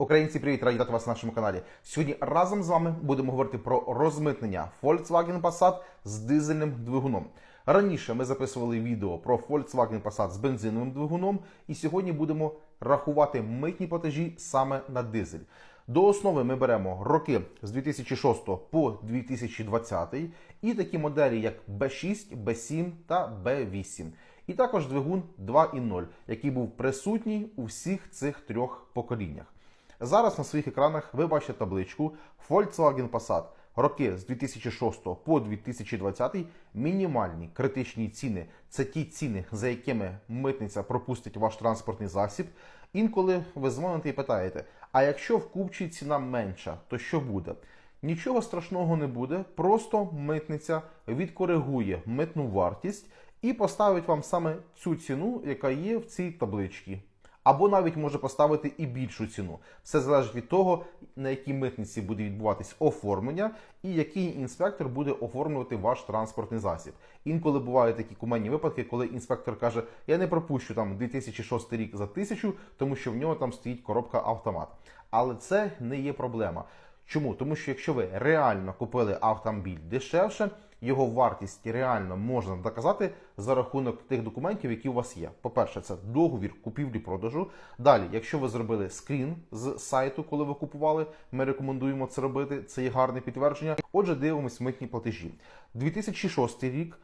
Українці, привіт, раді вітати вас на нашому каналі. Сьогодні разом з вами будемо говорити про розмитнення Volkswagen Passat з дизельним двигуном. Раніше ми записували відео про Volkswagen Passat з бензиновим двигуном, і сьогодні будемо рахувати митні платежі саме на дизель. До основи ми беремо роки з 2006 по 2020 і такі моделі, як B6, B7 та B8. І також двигун 2.0, який був присутній у всіх цих трьох поколіннях. Зараз на своїх екранах ви бачите табличку Volkswagen Passat. Роки з 2006 по 2020 мінімальні критичні ціни це ті ціни, за якими митниця пропустить ваш транспортний засіб. Інколи ви дзвоните і питаєте: а якщо в купчі ціна менша, то що буде? Нічого страшного не буде, просто митниця відкоригує митну вартість і поставить вам саме цю ціну, яка є в цій табличці. Або навіть може поставити і більшу ціну. Все залежить від того, на якій митниці буде відбуватись оформлення, і який інспектор буде оформлювати ваш транспортний засіб. Інколи бувають такі куменні випадки, коли інспектор каже: Я не пропущу там 2006 рік за тисячу, тому що в нього там стоїть коробка автомат. Але це не є проблема. Чому? Тому що якщо ви реально купили автомобіль дешевше, його вартість реально можна доказати за рахунок тих документів, які у вас є. По-перше, це договір купівлі-продажу. Далі, якщо ви зробили скрін з сайту, коли ви купували, ми рекомендуємо це робити. Це є гарне підтвердження. Отже, дивимось митні платежі. 2006 рік.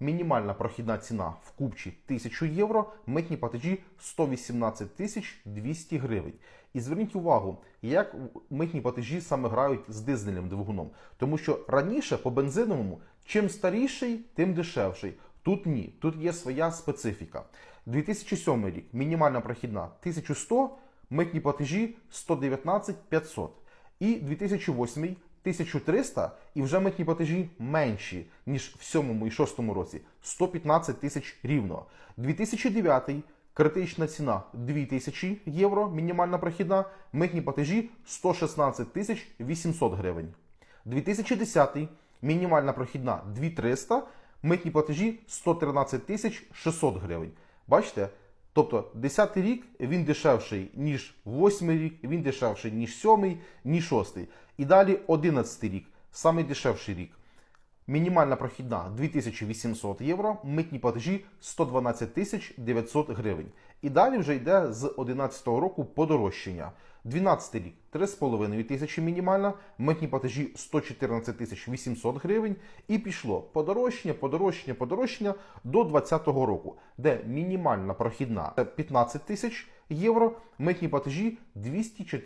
Мінімальна прохідна ціна в купчі 1000 євро, митні платежі 118 тисяч 200 гривень. І зверніть увагу, як митні платежі саме грають з дизельним двигуном. Тому що раніше по бензиновому, чим старіший, тим дешевший. Тут ні, тут є своя специфіка. 2007 рік мінімальна прохідна 1100, митні платежі 119 500. І 2008 1300 і вже митні платежі менші, ніж в 7 і 6 році 115 тисяч рівно. 2009 критична ціна 2000 євро, мінімальна прохідна, митні платежі 116 тисяч 800 гривень. 2010 мінімальна прохідна 2300, митні платежі 113 тисяч 600 гривень. Бачите? Тобто 10 рік він дешевший, ніж 8 рік, він дешевший, ніж 7, ніж 6. І далі 11 рік, самий дешевший рік. Мінімальна прохідна 2800 євро, митні платежі 112 тисяч 900 гривень. І далі вже йде з 11 року подорожчання. 12 рік 3,5 тисячі мінімальна, митні платежі 114 тисяч 800 гривень. І пішло подорожчання, подорожчання, подорожчання до 2020 року, де мінімальна прохідна 15 тисяч євро, митні платежі 204